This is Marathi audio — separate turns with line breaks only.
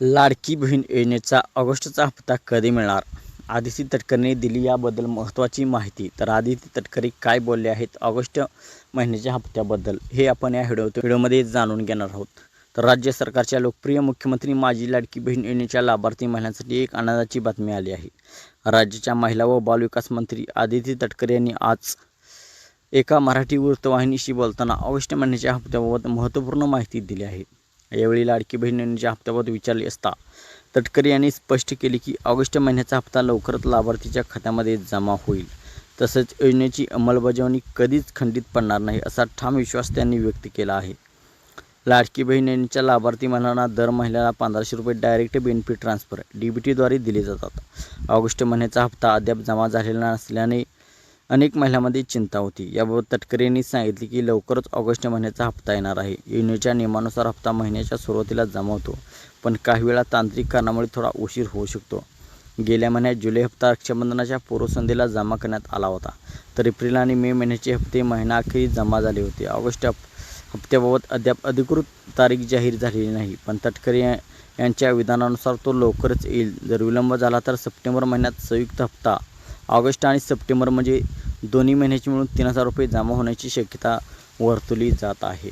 लाडकी बहीण योजनेचा ऑगस्टचा हप्ता कधी मिळणार? आदिती तटकरेने दिली याबद्दल महत्त्वाची माहिती. तर आदिती तटकरे काय बोलले आहेत ऑगस्ट महिन्याच्या हप्त्याबद्दल हे आपण या व्हिडिओ व्हिडिओमध्ये जाणून घेणार आहोत. तर राज्य सरकारच्या लोकप्रिय मुख्यमंत्री माजी लाडकी बहीण योजनेच्या लाभार्थी महिलांसाठी एक आनंदाची बातमी आली आहे. राज्याच्या महिला व बालविकास मंत्री आदिती तटकरे यांनी आज एका मराठी वृत्तवाहिनीशी बोलताना ऑगस्ट महिन्याच्या हप्त्याबाबत महत्त्वपूर्ण माहिती दिली आहे. यावेळी लाडकी बहिणींच्या हप्त्याबाबत विचारले असता तटकरे यांनी स्पष्ट केले की ऑगस्ट महिन्याचा हप्ता लवकरच लाभार्थीच्या खात्यामध्ये जमा होईल. तसंच योजनेची अंमलबजावणी कधीच खंडित पडणार नाही असा ठाम विश्वास त्यांनी व्यक्त केला आहे. लाडकी बहिणींच्या लाभार्थी महिलांना दर महिन्याला पंधराशे रुपये direct benefit transfer D B टीद्वारे दिले जातात. ऑगस्ट महिन्याचा हप्ता अद्याप जमा झालेला नसल्याने अनेक महिलांमध्ये चिंता होती. याबाबत तटकरे यांनी सांगितले की लवकरच ऑगस्ट महिन्याचा हप्ता येणार आहे. योजनेच्या नियमानुसार हप्ता महिन्याच्या सुरुवातीला जमा होतो पण काही वेळा तांत्रिक कारणामुळे थोडा उशीर होऊ शकतो. गेल्या महिन्यात जुलै हप्ता रक्षाबंधनाच्या पूर्वसंध्येला जमा करण्यात आला होता तर एप्रिल आणि मे महिन्याचे हप्ते महिनाअखेरी जमा झाले होते. ऑगस्ट हप हप्त्याबाबत अद्याप अधिकृत तारीख जाहीर झालेली नाही पण तटकरे यांच्या विधानानुसार तो लवकरच येईल. जर विलंब झाला तर सप्टेंबर महिन्यात संयुक्त हप्ता ऑगस्ट आणि सप्टेंबर म्हणजे दोन्ही महिन्याची मिळून तीन हजार रुपये जमा होण्याची शक्यता वर्तवली जात आहे.